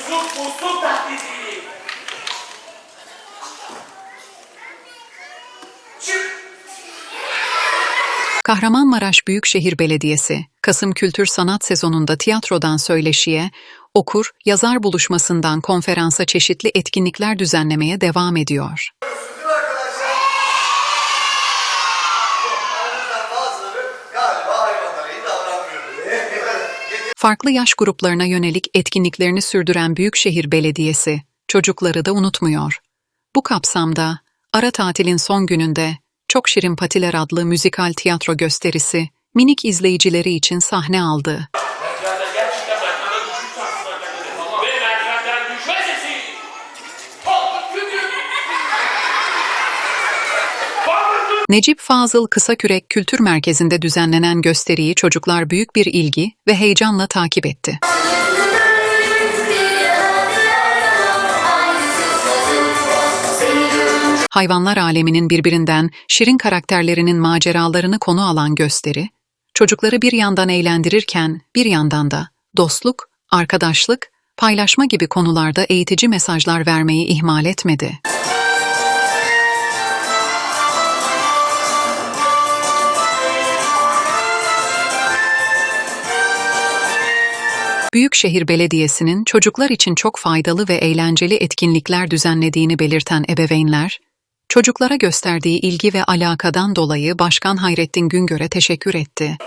Musluk musluk taklidi. Kahramanmaraş Büyükşehir Belediyesi, Kasım Kültür Sanat sezonunda tiyatrodan söyleşiye, okur, yazar buluşmasından konferansa çeşitli etkinlikler düzenlemeye devam ediyor. Farklı yaş gruplarına yönelik etkinliklerini sürdüren Büyükşehir Belediyesi, çocukları da unutmuyor. Bu kapsamda, ara tatilin son gününde Çok Şirin Patiler adlı müzikal tiyatro gösterisi, minik izleyicileri için sahne aldı. Necip Fazıl Kısakürek Kültür Merkezi'nde düzenlenen gösteriyi çocuklar büyük bir ilgi ve heyecanla takip etti. Hayvanlar aleminin birbirinden şirin karakterlerinin maceralarını konu alan gösteri, çocukları bir yandan eğlendirirken bir yandan da dostluk, arkadaşlık, paylaşma gibi konularda eğitici mesajlar vermeyi ihmal etmedi. Büyükşehir Belediyesi'nin çocuklar için çok faydalı ve eğlenceli etkinlikler düzenlediğini belirten ebeveynler, çocuklara gösterdiği ilgi ve alakadan dolayı Başkan Hayrettin Güngör'e teşekkür etti.